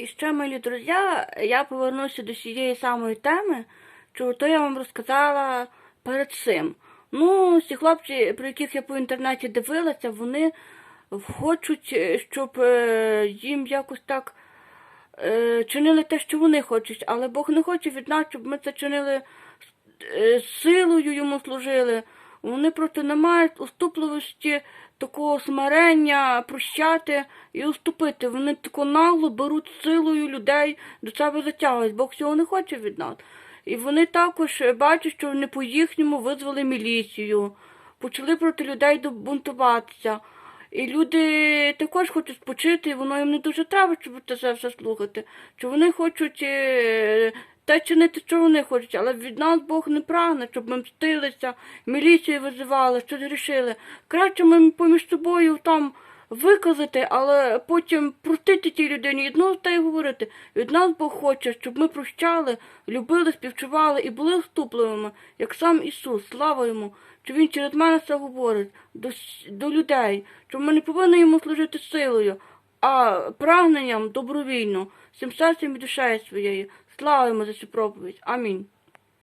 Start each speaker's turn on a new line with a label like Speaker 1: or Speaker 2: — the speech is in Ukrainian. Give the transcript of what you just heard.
Speaker 1: І ще, милі друзі, я повернуся до цієї самої теми, що то я вам розказала перед цим. Ну, ці хлопці, про яких я по інтернеті дивилася, вони хочуть, щоб е, їм якось так е, чинили те, що вони хочуть, але Бог не хоче від нас, щоб ми це чинили е, силою йому служили. Вони просто не мають уступливості, такого смирення, прощати і уступити. Вони тако нагло беруть силою людей до себе затягують. Бог цього не хоче від нас. І вони також е, бачать, що вони по їхньому визвали міліцію, почали проти людей бунтуватися. І люди також хочуть спочити, і воно їм не дуже треба, щоб це все, слухати. Що вони хочуть е, те чинити, що вони хочуть, але від нас Бог не прагне, щоб ми мстилися, міліцію визивали, щось рішили. Краще ми поміж собою там виказати, але потім простити тій людині і знову та й говорити. Від нас Бог хоче, щоб ми прощали, любили, співчували і були вступливими, як сам Ісус, слава йому, що Він через мене це говорить до, до людей, що ми не повинні йому служити силою, а прагненням добровільно, всім серцем і душею своєю. Слава йому за цю проповідь. Амінь.